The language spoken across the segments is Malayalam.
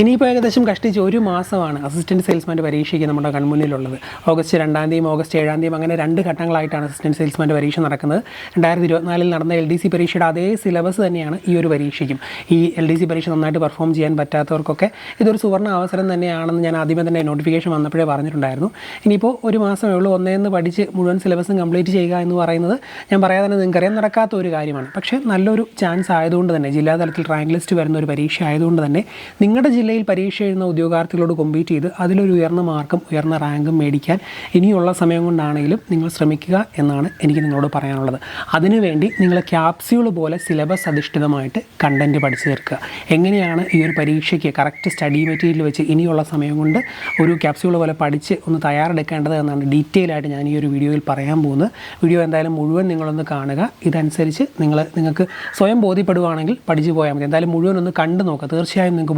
ഇനിയിപ്പോൾ ഏകദേശം കഷ്ടിച്ച് ഒരു മാസമാണ് അസിസ്റ്റന്റ് സെയിൽസ്മാന്റെ പരീക്ഷയ്ക്ക് നമ്മുടെ കൺമുന്നിലുള്ളത്. ഓഗസ്റ്റ് രണ്ടാം തീയതി ഓഗസ്റ്റ് ഏഴാം തീയതി അങ്ങനെ രണ്ട് ഘട്ടങ്ങളായിട്ടാണ് അസിസ്റ്റന്റ് സെയിൽസ്മാന്റെ പരീക്ഷ നടക്കുന്നത്. രണ്ടായിരത്തി ഇരുപത്തിനാലിൽ നടന്ന എൽ ഡി സി പരീക്ഷയുടെ അതേ സിലബസ് തന്നെയാണ് ഈ ഒരു പരീക്ഷയ്ക്കും. ഈ എൽ ഡി സി പരീക്ഷ നന്നായിട്ട് പെർഫോം ചെയ്യാൻ പറ്റാത്തവർക്കൊക്കെ ഇതൊരു സുവർണ അവസരം തന്നെയാണെന്ന് ഞാൻ ആദ്യമേ തന്നെ നോട്ടിഫിക്കേഷൻ വന്നപ്പോഴേ പറഞ്ഞിട്ടുണ്ടായിരുന്നു. ഇനിയിപ്പോൾ ഒരു മാസമേ ഉള്ളൂ ഒന്നേന്ന് പഠിച്ച് മുഴുവൻ സിലബസും കംപ്ലീറ്റ് ചെയ്യുക എന്ന് പറയുന്നത് ഞാൻ പറയാതെ തന്നെ നിങ്ങൾക്കറിയാൻ നടക്കാത്ത ഒരു കാര്യമാണ്. പക്ഷേ നല്ലൊരു ചാൻസ് ആയതുകൊണ്ട് തന്നെ ജില്ലാതലത്തിൽ റാങ്ക് ലിസ്റ്റ് വരുന്ന ഒരു പരീക്ഷ ആയതുകൊണ്ട് തന്നെ നിങ്ങളുടെ ജില്ലയിൽ പരീക്ഷ എഴുതുന്ന ഉദ്യോഗാർത്ഥികളോട് കോമ്പീറ്റ് ചെയ്ത് അതിലൊരു ഉയർന്ന മാർക്കും ഉയർന്ന റാങ്കും മേടിക്കാൻ ഇനിയുള്ള സമയം കൊണ്ടാണെങ്കിലും നിങ്ങൾ ശ്രമിക്കുക എന്നാണ് എനിക്ക് നിങ്ങളോട് പറയാനുള്ളത്. അതിനുവേണ്ടി നിങ്ങൾ ക്യാപ്സ്യൂൾ പോലെ സിലബസ് അധിഷ്ഠിതമായിട്ട് കണ്ടന്റ് പഠിച്ചു തീർക്കുക. എങ്ങനെയാണ് ഈ ഒരു പരീക്ഷയ്ക്ക് കറക്റ്റ് സ്റ്റഡി മെറ്റീരിയൽ വെച്ച് ഇനിയുള്ള സമയം കൊണ്ട് ഒരു ക്യാപ്സ്യൂൾ പോലെ പഠിച്ച് ഒന്ന് തയ്യാറെടുക്കേണ്ടത് എന്നാണ് ഡീറ്റെയിൽ ആയിട്ട് ഞാൻ ഈ ഒരു വീഡിയോയിൽ പറയാൻ പോകുന്നത്. വീഡിയോ എന്തായാലും മുഴുവൻ നിങ്ങളൊന്ന് കാണുക. ഇതനുസരിച്ച് നിങ്ങൾ നിങ്ങൾക്ക് സ്വയം ബോധ്യപ്പെടുവാണെങ്കിൽ പഠിച്ചു പോയാൽ മതി. എന്തായാലും മുഴുവൻ ഒന്ന് കണ്ടു നോക്കുക. തീർച്ചയായും നിങ്ങൾക്ക്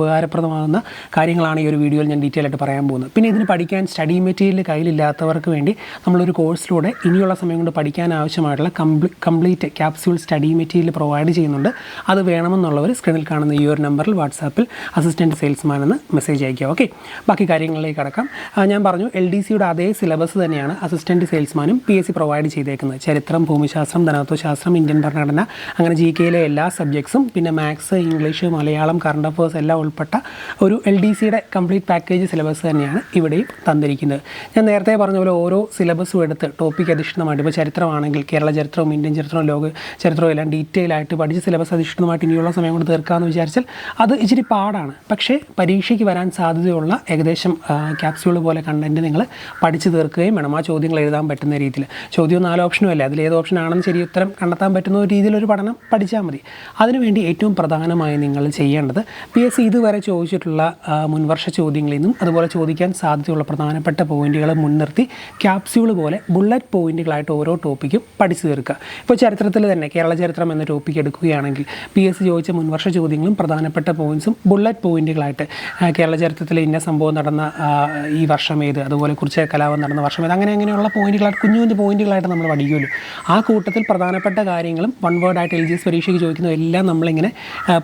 ഉപകാരപ്രദമാകുന്ന കാര്യങ്ങളാണ് ഈ ഒരു വീഡിയോയിൽ ഞാൻ ഡീറ്റെയിൽ ആയിട്ട് പറയാൻ പോകുന്നത്. പിന്നെ ഇതിന് പഠിക്കാൻ സ്റ്റഡി മെറ്റീരിയൽ കയ്യിലില്ലാത്തവർക്ക് വേണ്ടി നമ്മളൊരു കോഴ്സിലൂടെ ഇനിയുള്ള സമയം കൊണ്ട് പഠിക്കാൻ ആവശ്യമായിട്ടുള്ള കംപ്ലീ complete capsule study material provide ചെയ്യുന്നുണ്ട്. അത് വേണമെന്നുള്ളവർ സ്ക്രീനിൽ കാണുന്ന ഈ ഒരു നമ്പറിൽ വാട്സാപ്പിൽ അസിസ്റ്റന്റ് സെയിൽസ്മാൻ എന്ന് മെസ്സേജ് അയക്കുക ഓക്കെ ബാക്കി കാര്യങ്ങളിലേക്ക് കടക്കാം. ഞാൻ പറഞ്ഞു എൽ ഡി സിയുടെ അതേ സിലബസ് തന്നെയാണ് അസിസ്റ്റന്റ് സെയിൽസ്മാനും പി എസ് സി പ്രൊവൈഡ് ചെയ്തേക്കുന്നത്. ചരിത്രം ഭൂമിശാസ്ത്രം ധനത്വശാസ്ത്രം ഇന്ത്യൻ ഭരണഘടന അങ്ങനെ ജി കെയിലെ എല്ലാ സബ്ജക്ട്സും പിന്നെ maths English Malayalam current affairs എല്ലാം ഉൾപ്പെട്ട ഒരു എൽ ഡി സിയുടെ കംപ്ലീറ്റ് പാക്കേജ് സിലബസ് തന്നെയാണ് ഇവിടെയും തന്നിരിക്കുന്നത്. ഞാൻ നേരത്തെ പറഞ്ഞ പോലെ ഓരോ സിലബസും എടുത്ത് ടോപ്പിക് അധിഷ്ഠിതമായിട്ട് ഇപ്പോൾ ചരിത്രമാണെങ്കിൽ കേരള ചരിത്രവും ഇന്ത്യൻ ചരിത്രവും ലോക ചരിത്രവും എല്ലാം ഡീറ്റെയിൽ ആയിട്ട് പഠിച്ച് സിലബസ് അധിഷ്ഠിതമായിട്ട് ഇനിയുള്ള സമയം കൊണ്ട് തീർക്കാമെന്ന് വിചാരിച്ചാൽ അത് ഇച്ചിരി പാടാണ്. പക്ഷേ പരീക്ഷയ്ക്ക് വരാൻ സാധ്യതയുള്ള ഏകദേശം ക്യാപ്സ്യൂൾ പോലെ കണ്ടന്റ് നിങ്ങൾ പഠിച്ച് തീർക്കുകയും വേണം. ആ ചോദ്യങ്ങൾ എഴുതാൻ പറ്റുന്ന രീതിയിൽ. ചോദ്യം നാല് ഓപ്ഷനും അല്ലേ? അതിൽ ഏത് ഓപ്ഷൻ ആണെന്ന് ശരി ഉത്തരം കണ്ടെത്താൻ പറ്റുന്ന ഒരു രീതിയിലൊരു പഠനം പഠിച്ചാൽ മതി. അതിനുവേണ്ടി ഏറ്റവും പ്രധാനമായി നിങ്ങൾ ചെയ്യേണ്ടത് പി എസ് സി ഇതുവരെ ചോദിച്ചിട്ടുള്ള മുൻവർഷ ചോദ്യങ്ങളിൽ നിന്നും അതുപോലെ ചോദിക്കാൻ സാധ്യതയുള്ള പ്രധാനപ്പെട്ട പോയിന്റുകൾ മുൻനിർത്തി ക്യാപ്സ്യൂൾ പോലെ ബുള്ളറ്റ് പോയിന്റുകളായിട്ട് ഓരോ ടോപ്പിക്കും പഠിച്ചു തീർക്കുക. ഇപ്പോൾ ചരിത്രത്തിൽ തന്നെ കേരള ചരിത്രം എന്ന ടോപ്പിക് എടുക്കുകയാണെങ്കിൽ പി എസ് സി ചോദിച്ച മുൻവർഷ ചോദ്യങ്ങളും പ്രധാനപ്പെട്ട പോയിന്റ്സും ബുള്ളറ്റ് പോയിന്റുകളായിട്ട് കേരള ചരിത്രത്തിൽ ഇന്ന സംഭവം നടന്ന ഈ വർഷം ഏത് അതുപോലെ കുറിച്ച് കലാപം നടന്ന വർഷം ഏത് അങ്ങനെ അങ്ങനെയുള്ള പോയിന്റുകളായിട്ട് കുഞ്ഞു കുഞ്ഞു പോയിന്റുകളായിട്ട് നമ്മൾ പഠിക്കുമല്ലോ ആ കൂട്ടത്തിൽ പ്രധാനപ്പെട്ട കാര്യങ്ങളും വൺ വേർഡായിട്ട് എൽ ജി എസ് പരീക്ഷയ്ക്ക് ചോദിക്കുന്നതും എല്ലാം നമ്മളിങ്ങനെ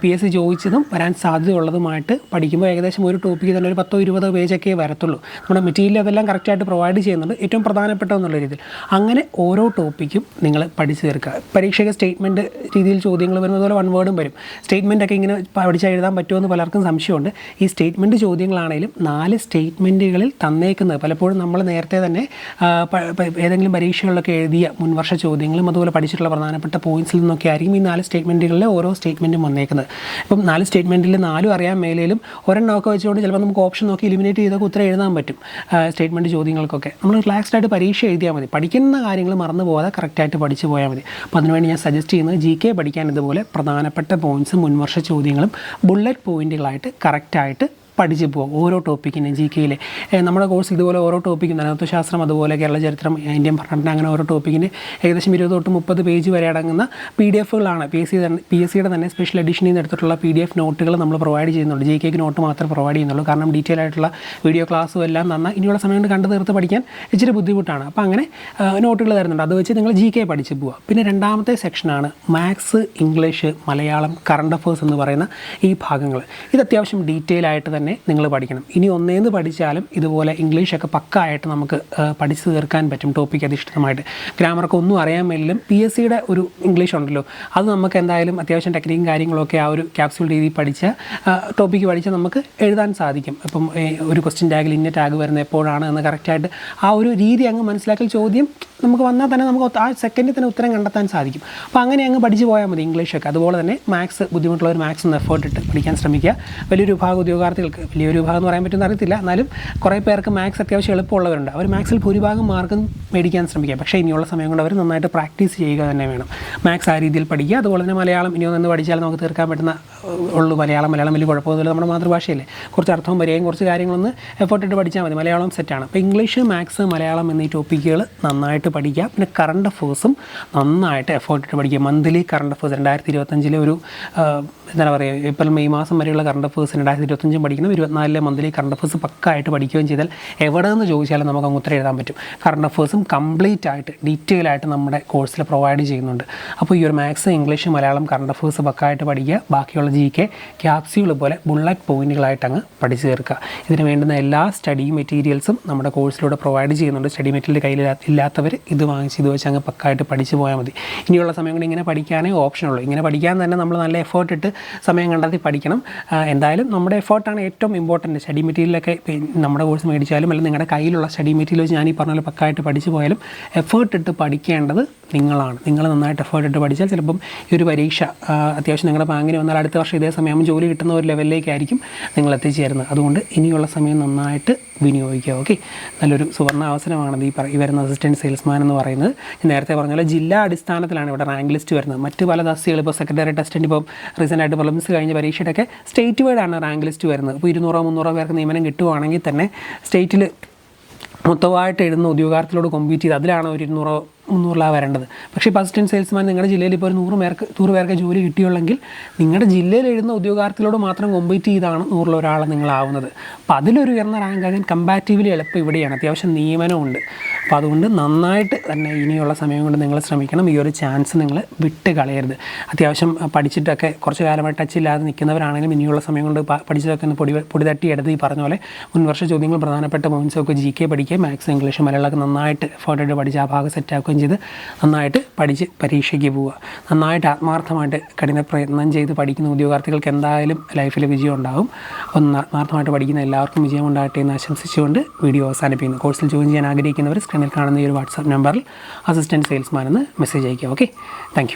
പി എസ് സി ചോദിച്ചതും വരാൻ സാധ്യതയുള്ളതുമായിട്ട് പഠിക്കുമ്പോൾ ഏകദേശം ഒരു ടോപ്പിക്ക് തന്നെ ഒരു പത്തോ ഇരുപതോ പേജൊക്കെ വരത്തുള്ളൂ. നമ്മുടെ മെറ്റീരിയൽ അതെല്ലാം കറക്റ്റായിട്ട് പ്രൊവൈഡ് ചെയ്യുന്നുണ്ട്. ഏറ്റവും പ്രധാനപ്പെട്ട എന്നുള്ള രീതിയിൽ. അങ്ങനെ ഓരോ ടോപ്പിക്കും നിങ്ങൾ പഠിച്ചു തീർക്കുക. പരീക്ഷയ്ക്ക് സ്റ്റേറ്റ്മെന്റ് രീതിയിൽ ചോദ്യങ്ങൾ വരുന്നത് പോലെ വൺ വേർഡും വരും. സ്റ്റേറ്റ്മെന്റ് ഒക്കെ ഇങ്ങനെ പഠിച്ചാൽ എഴുതാൻ പറ്റുമെന്ന് പലർക്കും സംശയമുണ്ട്. ഈ സ്റ്റേറ്റ്മെന്റ് ചോദ്യങ്ങളാണെങ്കിലും നാല് സ്റ്റേറ്റ്മെന്റുകളിൽ തന്നേക്കുന്നത്. പലപ്പോഴും നമ്മൾ നേരത്തെ തന്നെ ഏതെങ്കിലും പരീക്ഷകളിലൊക്കെ എഴുതിയ മുൻവർഷ ചോദ്യങ്ങളും അതുപോലെ പഠിച്ചിട്ടുള്ള പ്രധാനപ്പെട്ട പോയിന്റ്സിൽ നിന്നൊക്കെ ആയിരിക്കും ഈ നാല് സ്റ്റേറ്റ്മെന്റുകളിലെ ഓരോ സ്റ്റേറ്റ്മെന്റും വന്നേക്കുന്നത്. ഇപ്പം നാല് സ്റ്റേറ്റ്മെന്റിൽ നാലും അറിയാൻ മേലേലും ഒരെണ്ണമൊക്കെ വെച്ചുകൊണ്ട് ചിലപ്പോൾ നമുക്ക് ഓപ്ഷൻ നോക്കി എലിമിനേറ്റ് ചെയ്തൊക്കെ ഉത്തരം എഴുതാൻ പറ്റും സ്റ്റേറ്റ്മെന്റ് ചോദ്യങ്ങൾക്കൊക്കെ. നമ്മൾ റിലാക്സ്ഡ് ആയിട്ട് പരീക്ഷ എഴുതിയാൽ മതി. പഠിക്കുന്ന കാര്യങ്ങൾ മറന്നു പോകാതെ കറക്റ്റായിട്ട് പഠിച്ചു പോയാൽ മതി. അപ്പോൾ അതിനുവേണ്ടി ഞാൻ സജസ്റ്റ് ചെയ്യുന്നത് ജി കെ പഠിക്കാൻ ഇതുപോലെ പ്രധാനപ്പെട്ട പോയിന്റ്സും മുൻവർഷ ചോദ്യങ്ങളും ബുള്ളറ്റ് പോയിന്റുകളായിട്ട് കറക്റ്റായിട്ട് പഠിച്ചു പോകും ഓരോ ടോപ്പിക്കിനും ജി കെയിലെ നമ്മുടെ കോഴ്സ് ഇതുപോലെ ഓരോ ടോപ്പിക്കും ധനതത്വശാസ്ത്രം അതുപോലെ കേരള ചരിത്രം ഇന്ത്യൻ ഭരണഘടന അങ്ങനെ ഓരോ ടോപ്പിക്കിന് ഏകദേശം ഇരുപത് തൊട്ട് മുപ്പത് പേജ് വരെ അടങ്ങുന്ന P D എഫുകളാണ് P S C P S സിയുടെ തന്നെ സ്പെഷ്യൽ എഡിഷനിൽ നിന്ന് എടുത്തിട്ടുള്ള പി ഡി എഫ് നോട്ടുകൾ നമ്മൾ പ്രൊവൈഡ് ചെയ്യുന്നുണ്ട്. ജി കെക്ക് നോട്ട് മാത്രമേ പ്രൊവൈഡ് ചെയ്യുന്നുള്ളൂ. കാരണം ഡീറ്റെയിൽ ആയിട്ടുള്ള വീഡിയോ ക്ലാസ്സും എല്ലാം തന്നാൽ ഇനിയുള്ള സമയം കൊണ്ട് കണ്ടു തീർത്ത് പഠിക്കാൻ ഇച്ചിരി ബുദ്ധിമുട്ടാണ്. അപ്പോൾ അങ്ങനെ നോട്ടുകൾ തരുന്നുണ്ട്. അത് വെച്ച് നിങ്ങൾ ജി കെ പഠിച്ച് പോവുക പിന്നെ രണ്ടാമത്തെ സെക്ഷനാണ് maths English Malayalam current affairs എന്ന് പറയുന്ന ഈ ഭാഗങ്ങൾ ഇത് അത്യാവശ്യം ഡീറ്റെയിൽ ആയിട്ട് തന്നെ നിങ്ങൾ പഠിക്കണം. ഇനി ഒന്നേന്ന് പഠിച്ചാലും ഇതുപോലെ ഇംഗ്ലീഷൊക്കെ പക്കായിട്ട് നമുക്ക് പഠിച്ചു തീർക്കാൻ പറ്റും ടോപ്പിക് അധിഷ്ഠിതമായിട്ട് ഗ്രാമറൊക്കെ ഒന്നും അറിയാൻ മേലും പി എസ് സിയുടെ ഒരു ഇംഗ്ലീഷ് ഉണ്ടല്ലോ. അത് നമുക്ക് എന്തായാലും അത്യാവശ്യം ടെക്നിക്കും കാര്യങ്ങളൊക്കെ ആ ഒരു ക്യാപ്സ്യൂൾ രീതിയിൽ പഠിച്ച ടോപ്പിക്ക് പഠിച്ചാൽ നമുക്ക് എഴുതാൻ സാധിക്കും. ഇപ്പം ഒരു ക്വസ്റ്റ്യൻ ടാഗിൽ ഇന്ന ടാഗ് വരുന്നത് എപ്പോഴാണ് എന്ന് കറക്റ്റായിട്ട് ആ ഒരു രീതി അങ്ങ് മനസ്സിലാക്കൽ ചോദ്യം നമുക്ക് വന്നാൽ തന്നെ നമുക്ക് ആ സെക്കൻഡിൽ തന്നെ ഉത്തരം കണ്ടെത്താൻ സാധിക്കും. അപ്പോൾ അങ്ങനെ അങ്ങ് പഠിച്ചു പോയാൽ മതി ഇംഗ്ലീഷൊക്കെ അതുപോലെ തന്നെ മാത്സ് ബുദ്ധിമുട്ടുള്ളവർ മാത്സ് ഒന്ന് എഫേർട്ട് ഇട്ട് പഠിക്കാൻ ശ്രമിക്കുക. വലിയൊരു വിഭാഗം ഉദ്യോഗാർത്ഥികൾക്ക് വലിയൊരു വിഭാഗം എന്ന് പറയാൻ പറ്റുമെന്ന് അറിയത്തില്ല. എന്നാലും കുറേ പേർക്ക് മാത്സ് അത്യാവശ്യം എളുപ്പമുള്ളവരുണ്ട്. അവർ മാത്സിൽ ഭൂരിഭാഗം മാർക്കും മേടിക്കാൻ ശ്രമിക്കുക. പക്ഷേ ഇനിയുള്ള സമയം കൊണ്ട് അവർ നന്നായിട്ട് പ്രാക്ടീസ് ചെയ്യുക തന്നെ വേണം. മാത്സ് ആ രീതിയിൽ പഠിക്കുക. അതുപോലെ തന്നെ മലയാളം ഇനി ഒന്ന് പഠിച്ചാൽ നമുക്ക് തീർക്കാൻ പറ്റുന്ന ഉള്ളൂ. മലയാളം മലയാളം വലിയ കുഴപ്പമൊന്നുമില്ല നമ്മുടെ മാതൃഭാഷയല്ലേ. കുറച്ച് അർത്ഥവും വരികയും കുറച്ച് കാര്യങ്ങളൊന്ന് എഫേർട്ട് ഇട്ട് പഠിച്ചാൽ മതി. മലയാളം സെറ്റാണ് അപ്പോൾ ഇംഗ്ലീഷ് മാത്സ് മലയാളം എന്നീ ടോപ്പിക്കുകൾ നന്നായിട്ട് പഠിക്കുക പിന്നെ കറണ്ട് അഫേഴ്സും നന്നായിട്ട് എഫേർട്ട് ഇട്ട് പഠിക്കുക മന്ത്ലി കറണ്ട് അഫേഴ്സ് രണ്ടായിരത്തി ഇരുപത്തഞ്ചിലെ ഒരു എന്താ പറയുക ഏപ്രിൽ മെയ് മാസം വരെയുള്ള കറണ്ട് അഫേഴ്സ് രണ്ടായിരത്തി ഇരുപത്തഞ്ചും പഠിക്കണം. ഇരുപത്തിനാലിലെ മന്ത്ലി കറണ്ട് അഫേഴ്സ് പക്കായിട്ട് പഠിക്കുകയും ചെയ്താൽ എവിടെ നിന്ന് ചോദിച്ചാലും നമുക്ക് അങ്ങ് ഉത്തരം എഴുതാൻ പറ്റും. കറണ്ട് അഫേഴ്സും കംപ്ലീറ്റ് ആയിട്ട് ഡീറ്റെയിൽ ആയിട്ട് നമ്മുടെ കോഴ്സിൽ പ്രൊവൈഡ് ചെയ്യുന്നുണ്ട്. അപ്പോൾ ഈ ഒരു maths English Malayalam current affairs പക്കായിട്ട് പഠിക്കുക. ബാക്കിയുള്ള ജി കെ ക്യാപ്സ്യൂൾ പോലെ ബുള്ളറ്റ് പോയിന്റുകളായിട്ട് അങ്ങ് പഠിച്ചു തീർക്കുക. ഇതിന് വേണ്ടുന്ന എല്ലാ സ്റ്റഡി മെറ്റീരിയൽസും നമ്മുടെ കോഴ്സിലൂടെ പ്രൊവൈഡ് ചെയ്യുന്നുണ്ട്. സ്റ്റഡി മെറ്റീരിയൽ കയ്യിൽ ഇല്ലാത്തവർ ഇത് വാങ്ങിച്ച് ഇത് വെച്ച് അങ്ങ് പക്കായിട്ട് പഠിച്ചു പോയാൽ മതി. ഇനിയുള്ള സമയം കൊണ്ട് ഇങ്ങനെ പഠിക്കാനേ ഓപ്ഷനുള്ളൂ ഇങ്ങനെ പഠിക്കാൻ തന്നെ നമ്മൾ നല്ല എഫേർട്ട് ഇട്ട് സമയം കണ്ടെത്തി പഠിക്കണം. എന്തായാലും നമ്മുടെ എഫേർട്ടാണ് ഏറ്റവും ഇമ്പോർട്ടന്റ് സ്റ്റഡി മെറ്റീരിയലൊക്കെ നമ്മുടെ കോഴ്സ് മേടിച്ചാലും അല്ലെങ്കിൽ നിങ്ങളുടെ കയ്യിലുള്ള സ്റ്റഡി മെറ്റീരിയൽ വെച്ച് ഞാൻ ഈ പറഞ്ഞ പോലെ പക്കായിട്ട് പഠിച്ചു പോയാലും എഫേർട്ട് ഇട്ട് പഠിക്കേണ്ടത് നിങ്ങളാണ്. നിങ്ങൾ നന്നായിട്ട് എഫേർട്ട് ഇട്ട് പഠിച്ചാൽ ചിലപ്പം ഈ ഒരു പരീക്ഷ അത്യാവശ്യം നിങ്ങളുടെ ബാങ്കിന് വന്നാൽ അടുത്ത വർഷം ഇതേ സമയം ജോലി കിട്ടുന്ന ഒരു ലെവലിലേക്കായിരിക്കും നിങ്ങൾ എത്തിച്ചേരുന്നത്. അതുകൊണ്ട് ഇനിയുള്ള സമയം നന്നായിട്ട് വിനിയോഗിക്കുക. ഓക്കെ നല്ലൊരു സുവർണ അവസരമാണ് ഈ ഈ വരുന്ന അസിസ്റ്റന്റ് സെയിൽസ്മാൻ എന്ന് പറയുന്നത്. ഞാൻ നേരത്തെ പറഞ്ഞ പോലെ ജില്ലാ അടിസ്ഥാനത്തിലാണ് ഇവിടെ റാങ്ക് ലിസ്റ്റ് വരുന്നത്. മറ്റ് പല തസ്തികൾ ഇപ്പോൾ സെക്രട്ടറി ടെസ്റ്റിന്റെ ഇപ്പോൾ റീസെന്റ് ആയിട്ട് പ്രിലിംസ് കഴിഞ്ഞ പരീക്ഷയുടെയൊക്കെ സ്റ്റേറ്റ് വൈഡാണ് റാങ്ക് ലിസ്റ്റ് വരുന്നത്. ഇപ്പോൾ ഇരുന്നൂറോ മുന്നൂറോ പേർക്ക് നിയമനം കിട്ടുവാണെങ്കിൽ തന്നെ സ്റ്റേറ്റിൽ മൊത്തമായിട്ട് എഴുതുന്ന ഉദ്യോഗാർത്ഥികളോട് കോമ്പീറ്റ് ചെയ്ത് അതിലാണ് ഒരു ഇരുന്നൂറോ മുന്നൂറിലാണ് വരേണ്ടത്. പക്ഷേ ഇപ്പോൾ അസിസ്റ്റന്റ് സെയിൽസ്മാൻ നിങ്ങളുടെ ജില്ലയിൽ ഇപ്പോൾ ഒരു നൂറ് പേർക്ക് നൂറ് പേർക്ക് ജോലി കിട്ടിയുള്ളെങ്കിൽ നിങ്ങളുടെ ജില്ലയിൽ എഴുതുന്ന ഉദ്യോഗാർത്ഥികളോട് മാത്രം കോമ്പീറ്റ് ചെയ്താണ് നൂറിൽ ഒരാൾ നിങ്ങളാവുന്നത്. അപ്പോൾ അതിലൊരു ഉയർന്ന റാങ്ക് ആകാൻ കമ്പാറ്റീവ്ലി എളുപ്പം ഇവിടെയാണ്. അത്യാവശ്യം നിയമനമുണ്ട് അപ്പോൾ അതുകൊണ്ട് നന്നായിട്ട് തന്നെ ഇനിയുള്ള സമയം കൊണ്ട് നിങ്ങൾ ശ്രമിക്കണം. ഈ ഒരു ചാൻസ് നിങ്ങൾ വിട്ട് കളയരുത്. അത്യാവശ്യം പഠിച്ചിട്ടൊക്കെ കുറച്ച് കാലമായി ടച്ച് ഇല്ലാതെ നിൽക്കുന്നവരാണെങ്കിലും ഇനിയുള്ള സമയം കൊണ്ട് പഠിച്ചതൊക്കെ ഒന്ന് പൊടി പൊടി തട്ടി എടുത്ത് ഈ പറഞ്ഞ പോലെ മുൻവർഷ ചോദ്യങ്ങൾ പ്രധാനപ്പെട്ട പോയിൻസൊക്കെ ജി കെ പഠിക്കുക മാത്സ് ഇംഗ്ലീഷ് മലയാളമൊക്കെ നന്നായിട്ട് എഫേർട്ടായിട്ട് പഠിച്ച് ആ ഭാഗം സെറ്റാക്കുകയും ചെയ്ത് നന്നായിട്ട് പഠിച്ച് പരീക്ഷയ്ക്ക് പോവുക. നന്നായിട്ട് ആത്മാർത്ഥമായിട്ട് കഠിന പ്രയത്നം ചെയ്ത് പഠിക്കുന്ന ഉദ്യോഗാർത്ഥികൾക്ക് എന്തായാലും ലൈഫിൽ വിജയം ഉണ്ടാകും ഒന്ന് ആത്മാർത്ഥമായിട്ട് പഠിക്കുന്ന എല്ലാവർക്കും വിജയം ഉണ്ടാകട്ടെ എന്ന് ആശംസിച്ചുകൊണ്ട് വീഡിയോ അവസാനിപ്പിക്കുന്നു. കോഴ്സിൽ ജോയിൻ ചെയ്യാൻ ആഗ്രഹിക്കുന്നവർ സ്ക്രീനിൽ കാണുന്ന ഈ ഒരു വാട്സാപ്പ് നമ്പറിൽ അസിസ്റ്റന്റ് സെയിൽസ്മാൻ എന്ന് മെസ്സേജ് അയക്കുക ഓക്കെ? താങ്ക്